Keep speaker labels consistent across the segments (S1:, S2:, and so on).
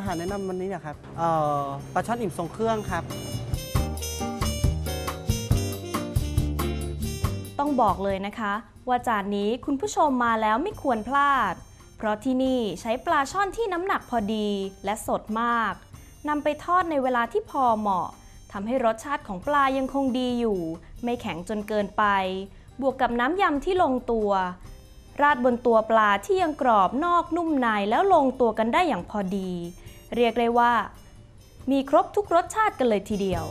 S1: อาหารแนะนำวันนี้นี่ยครับเอ่อปลาช่อนอิ่มทรงเครื่องครับ
S2: ต้องบอกเลยนะคะ ว่าจานนี้คุณผู้ชมมาแล้วไม่ควรพลาด เพราะที่นี่ใช้ปลาช่อนที่น้ำหนักพอดีและสดมากนำไปทอดในเวลาที่พอเหมาะทำให้รสชาติของปลายังคงดีอยู่ ไม่แข็งจนเกินไป บวกกับน้ำยำที่ลงตัว ราดบนตัวปลาที่ยังกรอบนอกนุ่มในแล้วลงตัวกันได้อย่างพอดี เรียกได้ว่า มีครบทุกรสชาติกันเลยทีเดียว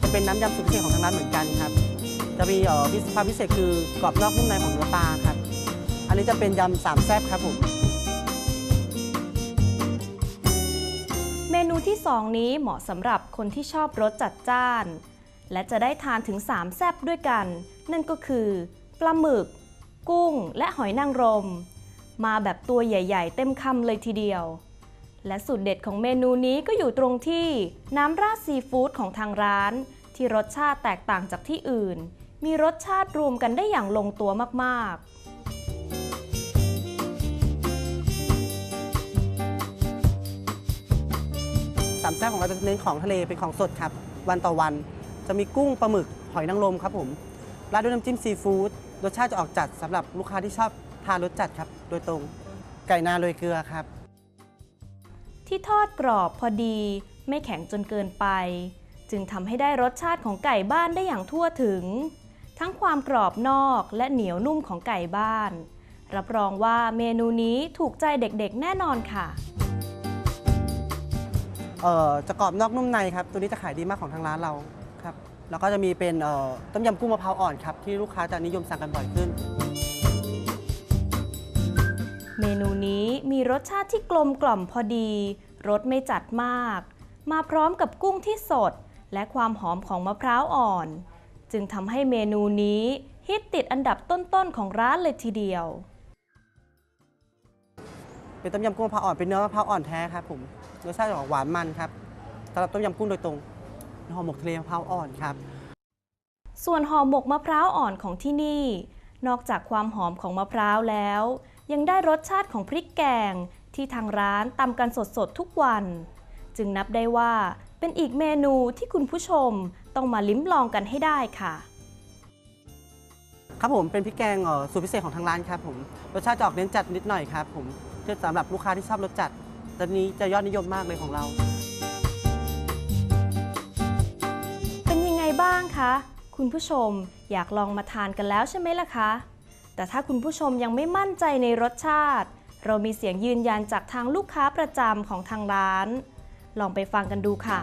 S1: จะเป็นน้ำยำสูตรพิเศษของทางร้านเหมือนกันครับ จะมีเอ่อพิความพิเศษคือกรอบนอกนุ่มในของเนื้อปลาครับ อันนี้จะเป็นยำสามแซ่บครับผม
S2: เมนูที่ 2 นี้เหมาะสำหรับคนที่ชอบรสจัดจ้าน และจะได้ทานถึง 3 แซ่บด้วยกัน นั่นก็คือ ปลาหมึก กุ้งและหอยนางรม มาแบบตัวใหญ่ ๆ เต็มคำเลยทีเดียว และสูตรเด็ดของเมนูนี้ก็อยู่ตรงที่น้ำราดซีฟู้ดของทางร้าน ที่รสชาติแตกต่างจากที่อื่น มีรสชาติรวมกันได้อย่างลงตัวมากๆ
S1: สามแซ่บของเราจะเน้นของทะเลเป็นของสดครับ วันต่อวันจะมีกุ้งปลาหมึกหอยนางรมครับผมราดด้วยน้ำจิ้มซีฟู้ด รสชาติจะออกจัดสำหรับลูกค้าที่ชอบทานรสจัดครับ โดยตรงไก่นาโรยเกลือครับ
S2: ที่ทอดกรอบพอดี ไม่แข็งจนเกินไป จึงทำให้ได้รสชาติของไก่บ้านได้อย่างทั่วถึง ทั้งความกรอบนอกและเหนียวนุ่มของไก่บ้าน รับรองว่าเมนูนี้ถูกใจเด็กๆ แน่นอนค่ะ
S1: เอ่อจะกรอบนอกนุ่มในครับ ตัวนี้จะขายดีมากของทางร้านเราครับ แล้วก็จะมีเป็นเอ่อต้มยำกุ้งมะพร้าวอ่อนครับที่ลูกค้าจะนิยมสั่งกันบ่อยขึ้น
S2: เมนูนี้มีรสชาติที่กลมกล่อมพอดี รสไม่จัดมาก มาพร้อมกับกุ้งที่สด และความหอมของมะพร้าวอ่อน จึงทำให้เมนูนี้ฮิตติดอันดับต้นๆของร้านเลยทีเดียว
S1: เป็นต้มยำกุ้งมะพร้าวอ่อนเป็นเนื้อมะพร้าวอ่อนแท้ครับผมรสชาติจะออกหวานมันครับสำหรับต้มยำกุ้งโดยตรง ห่อหมกทะเลมะพร้าวอ่อนครับ
S2: ส่วนห่อหมกมะพร้าวอ่อนของที่นี่ นอกจากความหอมของมะพร้าวแล้ว ยังได้รสชาติของพริกแกงที่ทางร้านตำกันสดๆทุกวัน จึงนับได้ว่าเป็นอีกเมนูที่คุณผู้ชมต้องมาลิ้มลองกันให้ได้ค่ะ
S1: ครับผมเป็นพริกแกงเอ่อสูตรพิเศษของทางร้านครับผมรสชาติจะออกเน้นจัดนิดหน่อยครับผมเพื่อสำหรับลูกค้าที่ชอบรสจัดตอนนี้จะยอดนิยมมากเลยของเรา
S2: บ้างคะ คุณผู้ชมอยากลองมาทานกันแล้วใช่ไหมล่ะคะ แต่ถ้าคุณผู้ชมยังไม่มั่นใจในรสชาติ เรามีเสียงยืนยันจากทางลูกค้าประจำของทางร้าน ลองไปฟังกันดูค่ะ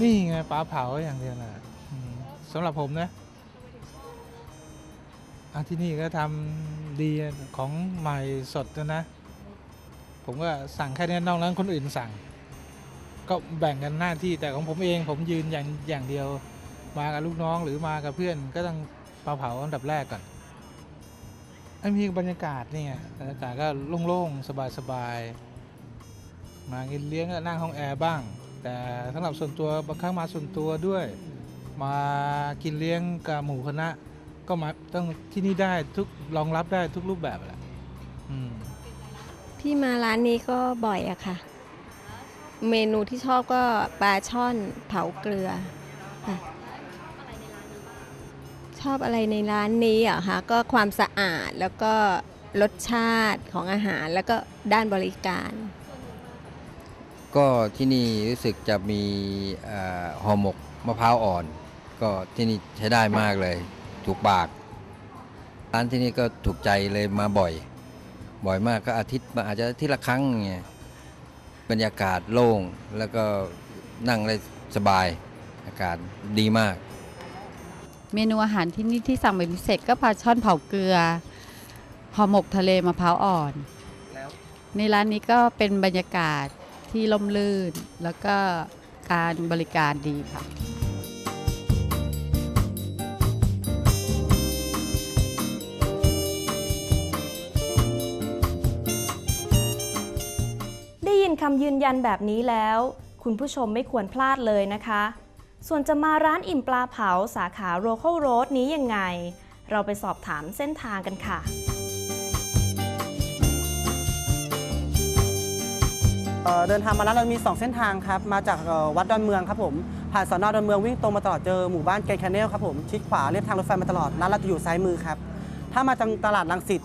S3: นี่ไงปลาเผาอย่างเดียวนะอืมสำหรับผมนะอาที่นี่ก็ทำดีของใหม่สดนะนะ ผมก็สั่งแค่นี้นอกนั้นคนอื่นสั่ง ก็แบ่งกันหน้าที่แต่ของผมเองผมยืนอย่างอย่างเดียว มากับลูกน้องหรือมากับเพื่อนก็ต้องปลาเผาอันดับแรกก่อนไอ้มีบรรยากาศเนี่ยบรรยากาศก็โล่งๆสบายๆมากินเลี้ยงก็นั่งห้องแอร์บ้าง แต่สำหรับส่วนตัวบางครั้งมาส่วนตัวด้วย มากินเลี้ยงกับหมู่คณะ ก็มาต้องที่นี่ได้ทุกรองรับได้ทุกรูปแบบแหละ
S4: พี่มาร้านนี้ก็บ่อยอะค่ะ เมนูที่ชอบก็ปลาช่อนเผาเกลือค่ะชอบอะไรในร้านนี้อะคะก็ความสะอาดแล้วก็รสชาติของอาหารแล้วก็ด้านบริการ
S5: ก็ที่นี่รู้สึกจะมีเอ่อห่อหมกมะพร้าวอ่อน ก็ที่นี่ใช้ได้มากเลย ถูกปาก ร้านที่นี่ก็ถูกใจเลยมาบ่อย บ่อยมากก็อาทิตย์มาอาจจะอาทิตย์ละครั้งเงี้ย บรรยากาศโล่งแล้วก็นั่งได้สบายอากาศดีมาก
S6: เมนูอาหารที่นี่ที่สั่งเป็นพิเศษก็ปลาช่อนเผาเกลือห่อหมกทะเลมะพร้าวอ่อน ในร้านนี้ก็เป็นบรรยากาศที่ล่มลื่น แล้วก็การบริการดีค่ะ
S2: คำยืนยันแบบนี้แล้ว คุณผู้ชมไม่ควรพลาดเลยนะคะ ส่วนจะมาร้านอิ่มปลาเผาสาขาโร c ค l โร d นี้ยังไง เราไปสอบถามเส้นทางกันค่ะ
S1: เเดินทางมาร้านเรามี 2 เส้นทางครับ มาจากวัดดอนเมืองครับผม ผ่านสอนอดอนเมืองวิ่งตรงมาตลอดเจอหมู่บ้านเกนแคนเนลครับผม ชิดขวาเรียบทางรถไฟมาตลอด ร้านเราจะอยู่ซ้ายมือครับ ถ้ามาจากตลาดลังสิต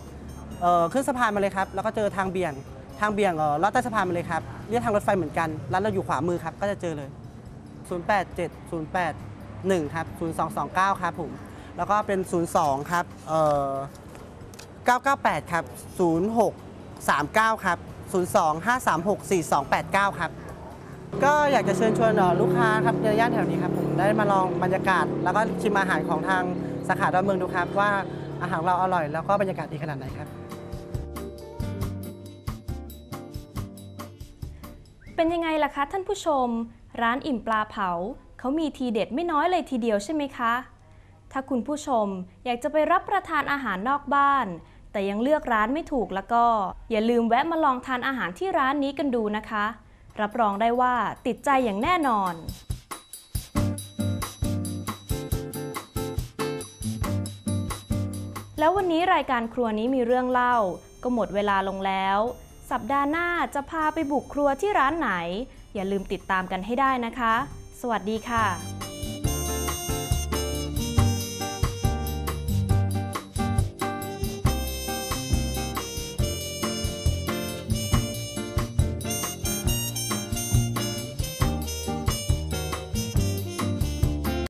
S1: เออขึ้นสะพานมาเลยครับ แล้วก็เจอทางเบี่ยง ทางเบี่ยงเอ่อลอดใต้สะพานมาเลยครับเรียบทางรถไฟเหมือนกัน ร้านเราอยู่ขวามือครับ ก็จะเจอเลย 087081ครับ0229 ครับผม แล้วก็เป็น 02 ครับเอ่อ998 ครับ 0639 ครับ 02-536-4289 ครับ ก็อยากจะเชิญชวนลูกค้าครับในย่านแถวนี้ครับผมได้มาลองบรรยากาศ แล้วก็ชิมอาหารของทางสาขาดอนเมืองดูครับ ว่าอาหารเราอร่อยแล้วก็บรรยากาศดีขนาดไหนครับ
S2: เป็นยังไงล่ะคะท่านผู้ชม ร้านอิ่มปลาเผา เขามีทีเด็ดไม่น้อยเลยทีเดียวใช่ไหมคะ ถ้าคุณผู้ชมอยากจะไปรับประทานอาหารนอกบ้าน แต่ยังเลือกร้านไม่ถูกแล้วก็ อย่าลืมแวะมาลองทานอาหารที่ร้านนี้กันดูนะคะ รับรองได้ว่าติดใจอย่างแน่นอนแล้ววันนี้รายการครัวนี้มีเรื่องเล่า ก็หมดเวลาลงแล้ว สัปดาห์หน้าจะพาไปบุกครัวที่ร้านไหน อย่าลืมติดตามกันให้ได้นะคะ สวัสดีค่ะ